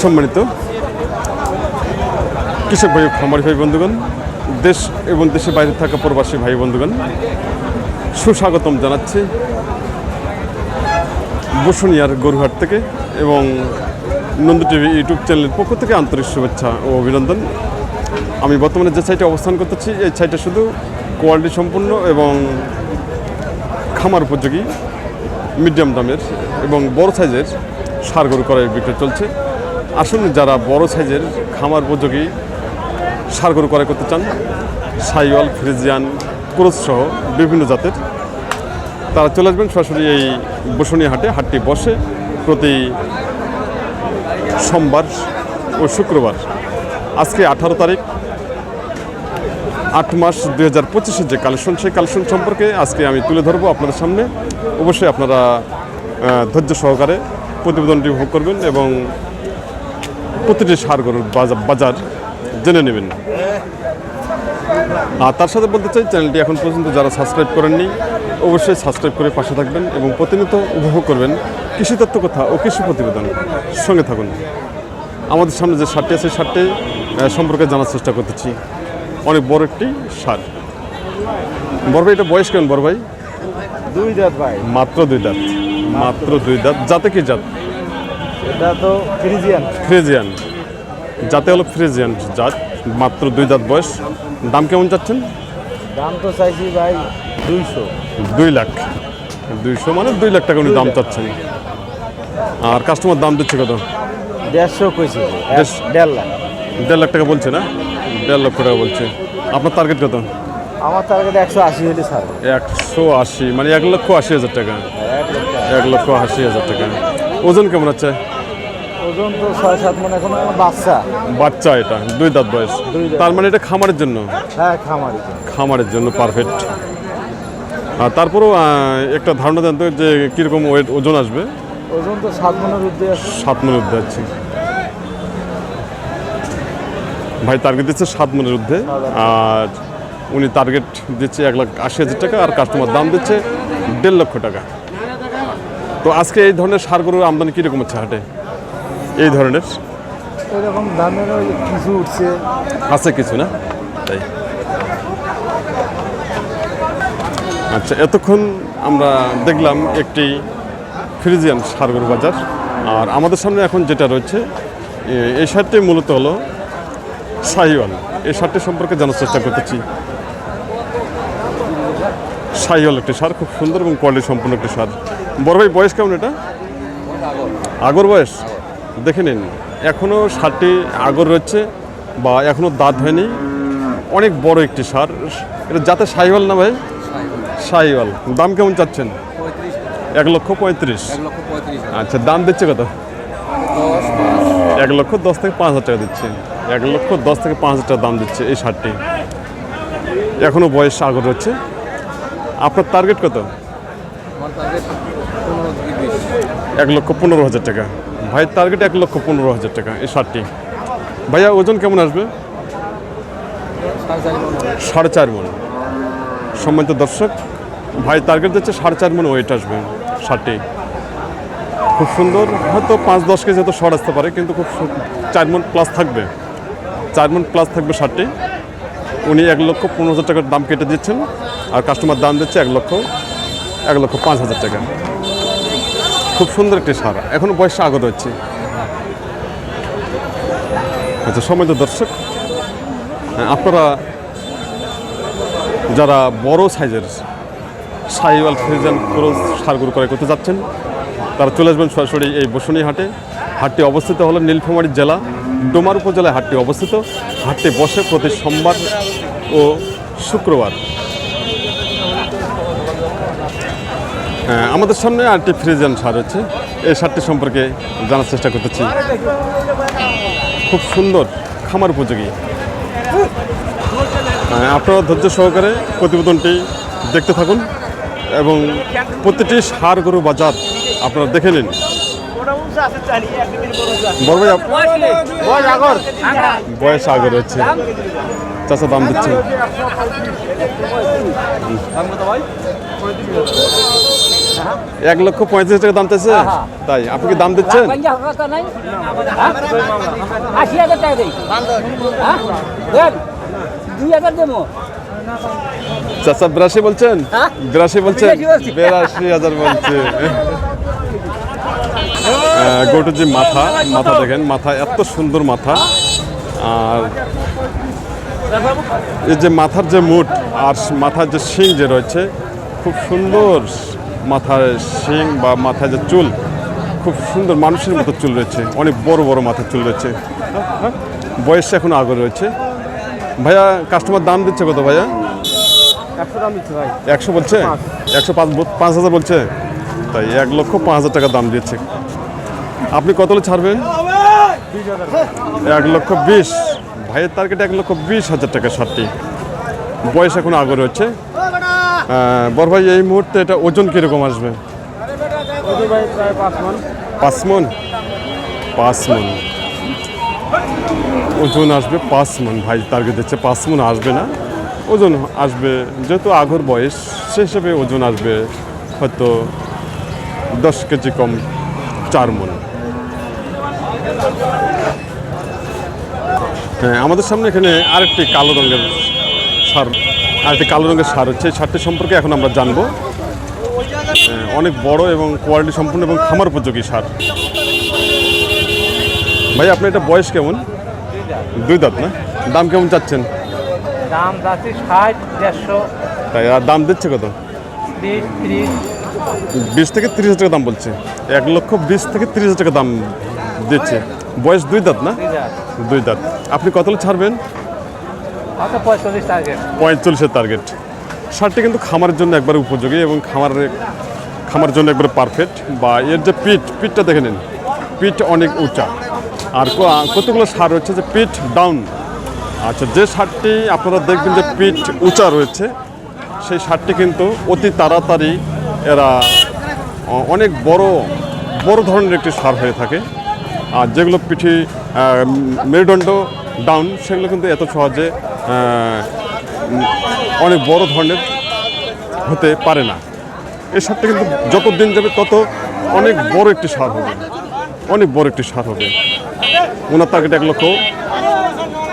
সম্মানিত কৃষক ভাই খামারি ভাই বন্ধুগণ, দেশ এবং দেশের বাইরে থাকা প্রবাসী ভাই বন্ধুগণ, সুস্বাগতম জানাচ্ছি বসুনিয়ার গরুহাট থেকে এবং নন্দী টিভি ইউটিউব চ্যানেলের পক্ষ থেকে আন্তরিক শুভেচ্ছা ও অভিনন্দন। আমি বর্তমানে যে সাইটে অবস্থান করতেছি, এই সাইটে শুধু কোয়ালিটি সম্পূর্ণ এবং খামার উপযোগী, মিডিয়াম দামের এবং বড় সাইজের সার গরু করার বিক্রয় চলছে। আসুন যারা বড় সাইজের খামার উপযোগী সার গরু ক্রয় করতে চান, সাইওয়াল, ফ্রিজিয়ান ক্রোস সহ বিভিন্ন জাতের, তারা চলে আসবেন সরাসরি এই বসুনি হাটে। হাটটি বসে প্রতি সোমবার ও শুক্রবার। আজকে আঠারো তারিখ, আট মাস দুই হাজার পঁচিশের যে কালেকশন, সেই কালেকশন সম্পর্কে আজকে আমি তুলে ধরবো আপনাদের সামনে। অবশ্যই আপনারা ধৈর্য সহকারে প্রতিবেদনটি উপভোগ করবেন এবং প্রতিটি সার গরুর বাজা- বাজার জেনে নেবেন। আর তার সাথে বলতে চাই চ্যানেলটি এখন পর্যন্ত যারা সাবস্ক্রাইব করেননি অবশ্যই সাবস্ক্রাইব করে পাশে থাকবেন এবং প্রতিনিয়ত উপভোগ করবেন কৃষি তত্ত্ব কথা ও কৃষি প্রতিবেদন। সঙ্গে থাকুন। আমাদের সামনে যে সারটি আছে সারটি সম্পর্কে জানার চেষ্টা করতেছি। অনেক বড় একটি সার। বড় ভাই এটা বয়স কেমন বড় ভাই? দুই জাত ভাই। মাত্র দুই দাঁত। মাত্র দুই দাঁত। যাতে কি জাত? এটা তো ফ্রিজিয়ান। ফ্রিজিয়ান। যাতে হলো ফ্রিজিয়ান জাত মাত্র দুই জাত বয়স। দাম কেমন চাচ্ছেন? দাম তো চাইছি ভাই দুইশো। দুই লাখ। দুইশো মানে দুই লাখ টাকা উনি দাম চাচ্ছেন। আর কাস্টমার দাম দিচ্ছে কত? দেড়শো কইছি। দেড়- লাখ। দেড় লাখ টাকা বলছে না? দেড় লক্ষ টাকা বলছে। আপনার টার্গেট কত? আমার টার্গেট একশো আশি হলে ছাড় একশো আশি মানে এক লক্ষ আশি হাজার টাকা। এক লক্ষ আশি হাজার টাকা। ওজন কেমন আছে? ওজন তো ছয় সাত মনে এখন বাচ্চা। বাচ্চা এটা দুই দাঁত বয়স। তার মানে এটা খামারের জন্য? হ্যাঁ খামারি খামারের জন্য পারফেক্ট আর তারপরেও একটা ধারণা দেন তো যে কীরকম ওয়েট ওজন আসবে? ওজন তো সাত মনের ঊর্ধ্বে আছে। সাত মনের ঊর্ধ্বে আছে। ভাই টার্গেট দিচ্ছে সাত মনের ঊর্ধ্বে। আর উনি টার্গেট দিচ্ছে এক লাখ আশি হাজার টাকা আর কাস্টমার দাম দিচ্ছে দেড় লক্ষ টাকা। তো আজকে এই ধরনের সার গরুর আমদানি কীরকম হচ্ছে হাটে? এই ধরনের? এরকম দামের কিছু উঠছে। আছে কিছু না? তাই। আচ্ছা এতক্ষণ আমরা দেখলাম একটি ফ্রিজিয়ান সারগর বাজার। আর আমাদের সামনে এখন যেটা রয়েছে এই শার্টটি মূলত হলো শাহিওয়াল। এই শার্টটি সম্পর্কে জানার চেষ্টা করতেছি। শাহিওয়াল একটি সার খুব সুন্দর এবং কোয়ালিটি সম্পূর্ণ একটি সার। বড় ভাই বয়স কেমন এটা? আগর বয়স? দেখে নিন এখনও সারটি আগর রয়েছে বা এখনও দাঁত হয়নি। অনেক বড় একটি সার। এটা যাতে সাইওয়াল না ভাই? সাইওয়াল দাম কেমন চাচ্ছেন? এক লক্ষ পঁয়ত্রিশ। আচ্ছা দাম দিচ্ছে কত? এক লক্ষ দশ থেকে পাঁচ হাজার টাকা দিচ্ছে। এক লক্ষ দশ থেকে পাঁচ হাজার টাকা দাম দিচ্ছে এই শার্টটি এখনও বয়স আগর রয়েছে। আপনার টার্গেট কত? এক লক্ষ পনেরো হাজার টাকা। ভাই টার্গেট এক লক্ষ পনেরো হাজার টাকা, এই শার্টটি। ভাইয়া, ওজন কেমন আসবে? সাড়ে চার মন। সম্মানিত দর্শক ভাই টার্গেট দিচ্ছে সাড়ে চার মন ওয়েট আসবে শার্টটি। খুব সুন্দর, হয়তো পাঁচ দশ কেজি হয়তো শর্ট আসতে পারে, কিন্তু খুব চার মন প্লাস থাকবে। চার মন প্লাস থাকবে শার্টটি। উনি এক লক্ষ পনেরো হাজার টাকার দাম কেটে দিচ্ছেন আর কাস্টমার দাম দিচ্ছে এক লক্ষ এক লক্ষ পাঁচ হাজার টাকা। খুব সুন্দর একটি সার। এখনও বয়সটা আগত হচ্ছে। আচ্ছা সময় তো দর্শক। হ্যাঁ, আপনারা যারা বড় সাইজের সাইওয়াল ফ্রিজান ক্রোজ সারগুলো ক্রয় করতে যাচ্ছেন তারা চলে আসবেন সরাসরি এই বসুনি হাটে হাটটি অবস্থিত হলো নীলফামারী জেলা ডোমার উপজেলায় হাটটি অবস্থিত। হাটটি বসে প্রতি সোমবার ও শুক্রবার। হ্যাঁ, আমাদের সামনে আরেকটি ফ্রিজিয়ান সার হচ্ছে এই সারটি সম্পর্কে জানার চেষ্টা করতেছি। খুব সুন্দর খামার উপযোগী। হ্যাঁ, আপনারা ধৈর্য সহকারে প্রতিবেদনটি দেখতে থাকুন এবং প্রতিটি সার গরু বাজার আপনারা দেখে নিন। বয়স আগর? চাষা দাম দিচ্ছে। এক লক্ষ পঁয়ত্রিশ টাকা দাম চাইছে হ্যাঁ। তাই আপনি কি দাম দিচ্ছেন? হ্যাঁ? আশি হাজার টাকা দেই। হ্যাঁ? দুই হাজার দেবো। চাচা বিরাশি বলছেন? হ্যাঁ? বিরাশি বলছেন? বিরাশি হাজার বলছে। গরুটার যে মাথা মাথা দেখেন মাথা এত সুন্দর মাথা। আর এই যে মাথার যে মুঠ আর মাথার যে শিং যে রয়েছে খুব সুন্দর মাথার শিং বা মাথায় যে চুল খুব সুন্দর মানুষের মতো চুল রয়েছে অনেক বড় বড় মাথার চুল রয়েছে। বয়স এখন আগে রয়েছে। ভাইয়া কাস্টমার দাম দিচ্ছে কত ভাইয়া? একশো দাম দিচ্ছি ভাই। একশো বলছে? একশো পাঁচ পাঁচ হাজার বলছে? তাই এক লক্ষ পাঁচ হাজার টাকা দাম দিয়েছে আপনি কত ছাড়বেন? এক লক্ষ বিশ। ভাইয়ের টার্গেট এক লক্ষ বিশ হাজার টাকা ষাটটি। বয়স এখন আগে রয়েছে আহ, বড় ভাই এই মুহূর্তে এটা ওজন কীরকম আসবে? পাঁচ মন পাঁচ মন ওজন আসবে পাঁচ মন ভাই। টার্গেট দিচ্ছে পাঁচ মন আসবে না। ওজন আসবে যেহেতু আগর বয়স সে হিসেবে ওজন আসবে হয়তো দশ কেজি কম চার মন হ্যাঁ আমাদের সামনে এখানে আরেকটি কালো রঙের সার আরেকটি কালো রঙের সার হচ্ছে। এই সারটি সম্পর্কে এখন আমরা জানব। হ্যাঁ, অনেক বড় এবং কোয়ালিটি সম্পূর্ণ এবং খামার উপযোগী সার। ভাই আপনার এটা বয়স কেমন? দুই দাঁত না? দাম কেমন চাচ্ছেন? দাম যাচ্ছে ষাট দেড়শো। তাই আর দাম দিচ্ছে কত? বিশ বিশ থেকে তিরিশ হাজার টাকা দাম বলছে। এক লক্ষ বিশ থেকে তিরিশ হাজার টাকা দাম দিচ্ছে। বয়স দুই দাঁত না? দুই দাঁত। আপনি কত ছাড়বেন? আচ্ছা পঁয়তাল্লিশের টার্গেট সারটি কিন্তু খামারের জন্য একবার উপযোগী এবং খামারের খামার জন্য একবার পারফেক্ট বা এর যে পিঠ পিঠটা দেখে নিন। পিঠ অনেক উঁচা। আর কতগুলো সার রয়েছে? যে পিঠ ডাউন আচ্ছা যে সারটি আপনারা দেখবেন যে পিঠ উঁচা রয়েছে সেই সারটি কিন্তু অতি তাড়াতাড়ি এরা অনেক বড় বড় ধরনের একটি সার হয়ে থাকে। আর যেগুলো পিঠি মেরুদণ্ড ডাউন সেগুলো কিন্তু এত সহজে অনেক বড় ধরনের হতে পারে না। এই সারটা কিন্তু যত দিন যাবে তত অনেক বড় একটি সার হবে। অনেক বড় একটি সার হবে। ওনার টার্গেট এক লক্ষ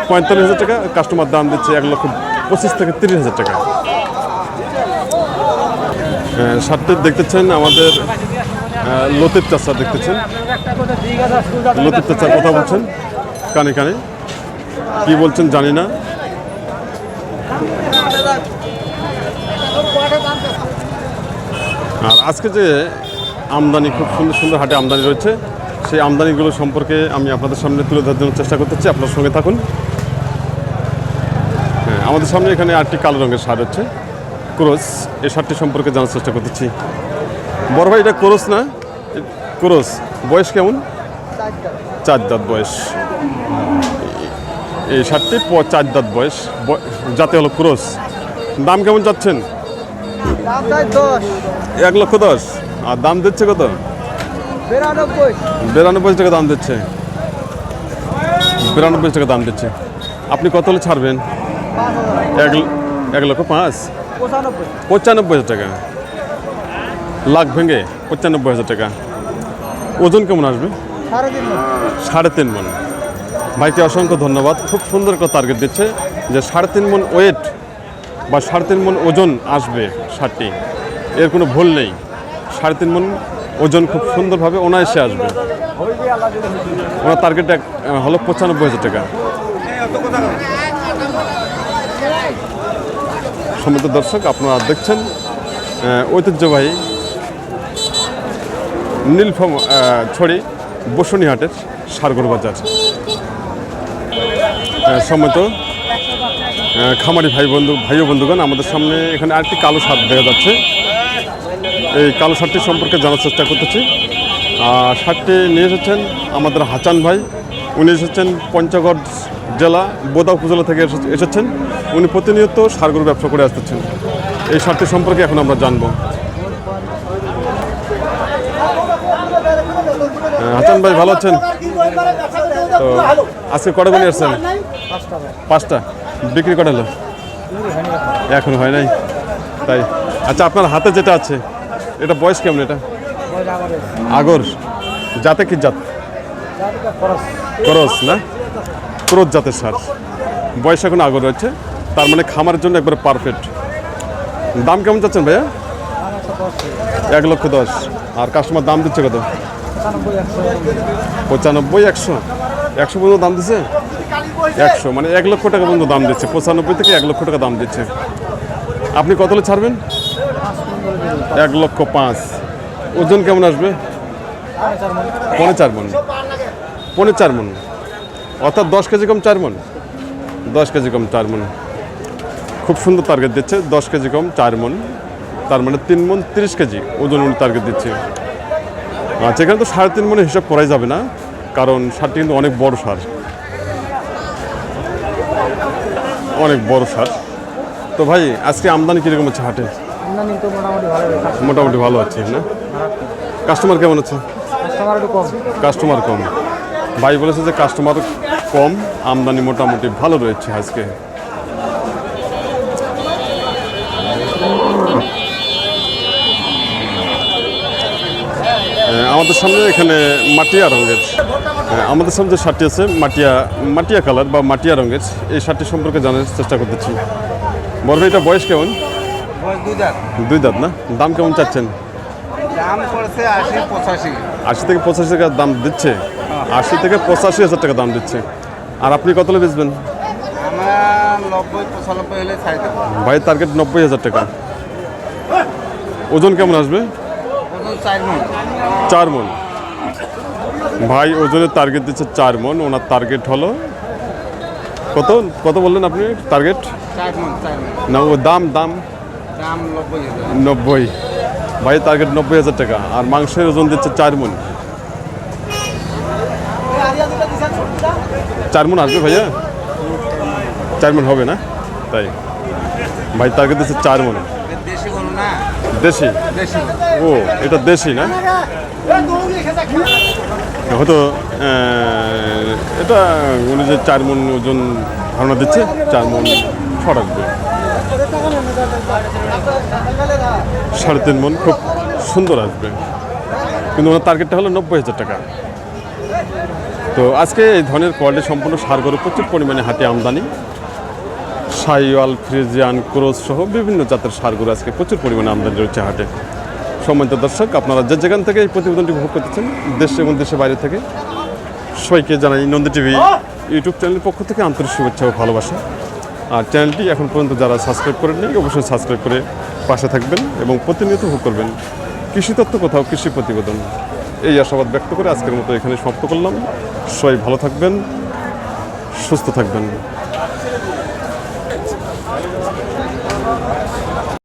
পঁয়তাল্লিশ হাজার টাকা কাস্টমার দাম দিচ্ছে এক লক্ষ পঁচিশ থেকে তিরিশ হাজার টাকা। সারটি দেখতেছেন আমাদের লতিফ চাষা দেখতেছেন? লতিফ চাচার কথা বলছেন, কানে কানে। কি বলছেন জানি না। আর আজকে যে আমদানি, খুব সুন্দর সুন্দর হাটে আমদানি রয়েছে, সেই আমদানিগুলো সম্পর্কে আমি আপনাদের সামনে তুলে ধরার জন্য চেষ্টা করতেছি। আপনার সঙ্গে থাকুন। হ্যাঁ আমাদের সামনে এখানে আটটি কালো রঙের সার হচ্ছে ক্রোস এই সারটি সম্পর্কে জানার চেষ্টা করতেছি। বড় ভাই, এটা ক্রোস না? ক্রোস বয়স কেমন? চার দাঁত। বয়স। এই সারটি প- চার দাঁত বয়স। জাতে হলো ক্রোস। দাম কেমন দশ। এক লক্ষ দশ। আর দাম দিচ্ছে কত? বিরানব্বই। টাকা দাম দিচ্ছে। বিরানব্বই টাকা দাম দিচ্ছে। আপনি কত হলে ছাড়বেন? এক এক লক্ষ পাঁচ? পঁচানব্বই। পঁচানব্বই হাজার টাকা। লাখ ভেঙে পঁচানব্বই হাজার টাকা। ওজন কেমন আসবে? সাড়ে তিন মন। ভাইকে অসংখ্য ধন্যবাদ। খুব সুন্দর একটা টার্গেট দিচ্ছে যে সাড়ে তিন মন ওয়েট বা সাড়ে তিন মন ওজন আসবে ষাটটি। এর কোনো ভুল নেই। সাড়ে তিন মন ওজন খুব সুন্দরভাবে অনায়াসে আসবে। ওনার টার্গেট হলো পঁচানব্বই হাজার টাকা। সমৃদ্ধ দর্শক, আপনারা দেখছেন ঐতিহ্যবাহী নীলফাম ছড়ি, বসুনিহাটের সারগর বাজার। সম্মত খামারি ভাই বন্ধু, ভাই বন্ধুগণ, আমাদের সামনে এখানে আরেকটি কালো সার দেখা যাচ্ছে। এই কালো সারটি সম্পর্কে জানার চেষ্টা করতেছি। আর সারটি নিয়ে এসেছেন আমাদের হাচান ভাই। উনি এসেছেন পঞ্চগড় জেলা, বোদা উপজেলা থেকে এসে- এসেছেন। উনি প্রতিনিয়ত সারগর ব্যবসা করে আসতেছেন। এই সারটি সম্পর্কে এখন আমরা জানব। হাসান ভাই ভালো আছেন? তো আজকে কটা গুলি আসছেন পাঁচটা। বিক্রি কটা হলো? এখন হয় নাই? তাই। আচ্ছা আপনার হাতে যেটা আছে, এটা বয়স কেমন এটা? আগর। জাতে কি জাত? করস, না? ক্রোধ জাতের সার। বয়স এখন আগর রয়েছে। তার মানে খামারের জন্য একবারে পারফেক্ট দাম কেমন চাচ্ছেন ভাইয়া? এক লক্ষ দশ। আর কাস্টমার দাম দিচ্ছে কত? পঁচানব্বই একশো। একশো পর্যন্ত দাম দিচ্ছে একশো মানে এক লক্ষ টাকা পর্যন্ত দাম দিচ্ছে। পঁচানব্বই থেকে এক লক্ষ টাকা দাম দিচ্ছে। আপনি কত ছাড়বেন? এক লক্ষ পাঁচ। ওজন কেমন আসবে? পৌনে চার মন। পৌনে চার মন। অর্থাৎ দশ কেজি কম চার মন। দশ কেজি কম চার মন। খুব সুন্দর টার্গেট দিচ্ছে। দশ কেজি কম চার মন। তার মানে তিন মন তিরিশ কেজি ওজন টার্গেট দিচ্ছে। আচ্ছা এখানে তো সাড়ে তিন মনে হিসাব করাই যাবে না কারণ সারটি কিন্তু অনেক বড় সার। অনেক বড় সার। তো ভাই আজকে আমদানি কীরকম হচ্ছে হাটে? মোটামুটি ভালো আছে না? কাস্টমার কেমন আছে? কাস্টমার কম। কাস্টমার কম। ভাই বলেছে যে কাস্টমার কম আমদানি মোটামুটি ভালো রয়েছে আজকে। আমাদের সামনে এখানে মাটিয়া রঙের আমাদের সামনে যে শার্টটি আছে মাটিয়া মাটিয়া কালার বা মাটিয়া রঙের এই শার্টটি সম্পর্কে জানার চেষ্টা করতেছি। বড় ভাই, এটা বয়স কেমন? দুই দাঁত। না? দাম কেমন চাচ্ছেন? আশি থেকে পঁচাশি টাকা দাম দিচ্ছে। আশি থেকে পঁচাশি হাজার টাকা দাম দিচ্ছে। আর আপনি কত বেচবেন? ভাই টার্গেট নব্বই হাজার টাকা। ওজন কেমন আসবে? চার মন। ভাই ওজনের টার্গেট দিচ্ছে চার মন ওনার টার্গেট হলো কত? কত বললেন আপনি টার্গেট না ও দাম দাম? নব্বই ভাই টার্গেট নব্বই হাজার টাকা। আর মাংসের ওজন দিচ্ছে চার মন। চার মন আসবে ভাইয়া? চার মন হবে না? তাই। ভাই টার্গেট দিচ্ছে চার মন। দেশি? ও এটা দেশি না? হয়তো এটা উনি যে চার মন ওজন ধারণা দিচ্ছে চার মন ছড়াবে সাড়ে তিন মন খুব সুন্দর আসবে। কিন্তু ওনার টার্গেটটা হলো নব্বই হাজার টাকা। তো আজকে এই ধরনের কোয়ালিটি সম্পূর্ণ সার গরু প্রচুর পরিমাণে হাতে আমদানি। সাইওয়াল, ফ্রিজিয়ান ক্রোজ সহ বিভিন্ন জাতের সারগুলো আজকে প্রচুর পরিমাণে আমদানি রয়েছে হাটে। সম্মানিত দর্শক, আপনারা যে যেখান থেকে এই প্রতিবেদনটি উপভোগ করতেছেন, দেশ এবং দেশের বাইরে থেকে, সবাইকে জানাই নন্দী টিভি ইউটিউব চ্যানেলের পক্ষ থেকে আন্তরিক শুভেচ্ছা ও ভালোবাসা। আর চ্যানেলটি এখন পর্যন্ত যারা সাবস্ক্রাইব করেন নাই অবশ্যই সাবস্ক্রাইব করে পাশে থাকবেন এবং প্রতিনিয়ত উপভোগ করবেন কৃষি তত্ত্ব কোথাও, কৃষি প্রতিবেদন। এই আশাবাদ ব্যক্ত করে আজকের মতো এখানে সমাপ্ত করলাম। সবাই ভালো থাকবেন, সুস্থ থাকবেন।